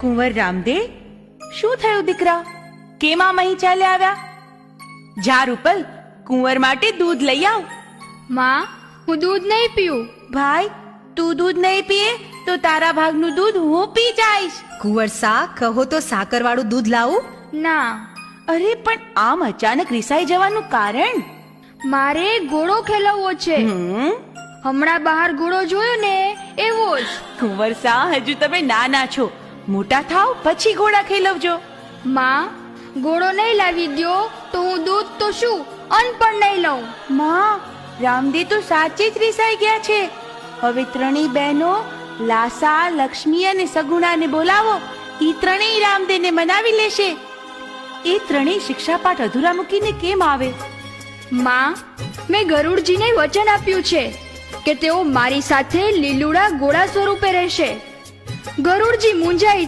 કુંવર રામદેવ? શું થયું દીકરા? કેમ આમ અહીં ચાલ્યા આવ્યા? જા રૂપલ કુંવર માટે દૂધ લઈ આવ. માં હું દૂધ નહીં પીવું. ભાઈ તું દૂધ નહીં પીએ તો તારા ભાગનું દૂધ હું પી જઈશ. કુંવર સા કહો તો સાકર વાળું દૂધ લાવું? ના. અરે પણ આમ અચાનક રિસાઈ જવાનું કારણ? મારે ઘોડો ખેલવવો છે. હમ. હમણાં બહાર ઘોડો જોયો ને એવો જ. કુંવર સા હજુ તમે નાના છો. મોટા થાવ પછી ગોળા ખેલવજો માં ગોળો નહીં લાવી દ્યો તો હું દૂધ તો શું? અન્ન પણ નહીં લઉં. માં રામદે તો સાચે જ રિસાઈ ગયા છે. હવે ત્રણેય બહેનો લાસા લક્ષ્મી અને સગુણાને બોલાવો. ઈ ત્રણેય રામદેને મનાવી લેશે. એ ત્રણેય શિક્ષાપાઠ અધૂરા મૂકીને કેમ આવે? માં મેં ગરુડજીને વચન આપ્યું છે કે તેઓ મારી સાથે લીલુડા ગોળા સ્વરૂપે રહેશે. गरुडजी मुंजाई